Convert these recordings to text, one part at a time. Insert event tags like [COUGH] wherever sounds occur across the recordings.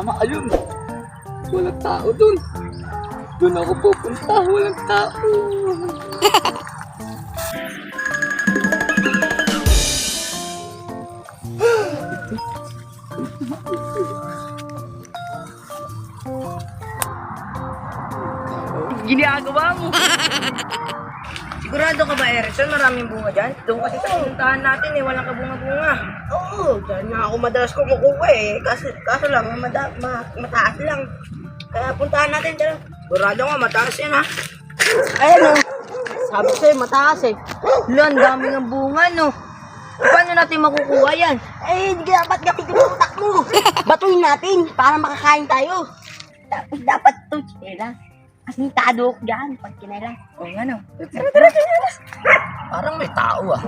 Tama-tama, ayun. Walang tao dun. Dun ako pupunta, walang tao. Ginagawa mo. [LAUGHS] Sigurado ka ba, Erison? Maraming bunga dyan? Doon kasi sa puntahan natin eh, walang kabunga-bunga. Oo, dyan nga ako madalas kumukuha eh. Kaso, kaso lang, mada, ma, mataas lang. Kaya puntahan natin dyan. Sigurado nga, mataas yan ha. Ayan o. Sabi ko sa'yo, mataas eh. Wala, ang dami ng bunga no. Paano natin makukuha yan? Eh, hindi dapat gapitin yung utak mo. [LAUGHS] Batuin natin para makakain tayo. Tapos dapat to, chela. Asintado ko dyan pag kinailan. O nga no. Tara, tara, tara. Parang may tao ah.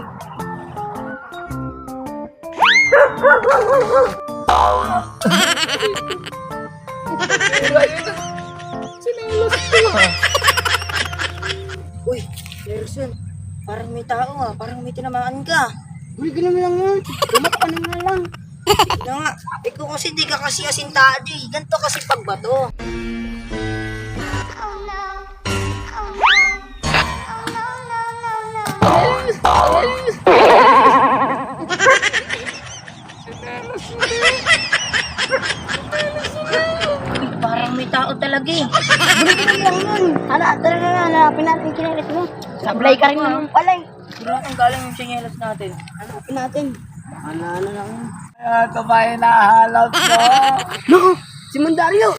Uy, Erison, parang may tao ah. Parang may tinamaan ka. Uy, ganun lang yan. Tumak ka na nga lang. Tignan nga, ikaw kasi di ka kasi asintado eh. Ganito kasi pagbato. Uy, parang may tao talaga eh. Ganun lang yun. Hala, tara na nga, hanapin natin yung kinelis mo. Sablay ka rin naman pala eh. Siguro ang galing yung sinyelas natin. Hanapin natin. Ano, ano lang ito ba yung nahalap ko? No, [LAUGHS] si Mandario.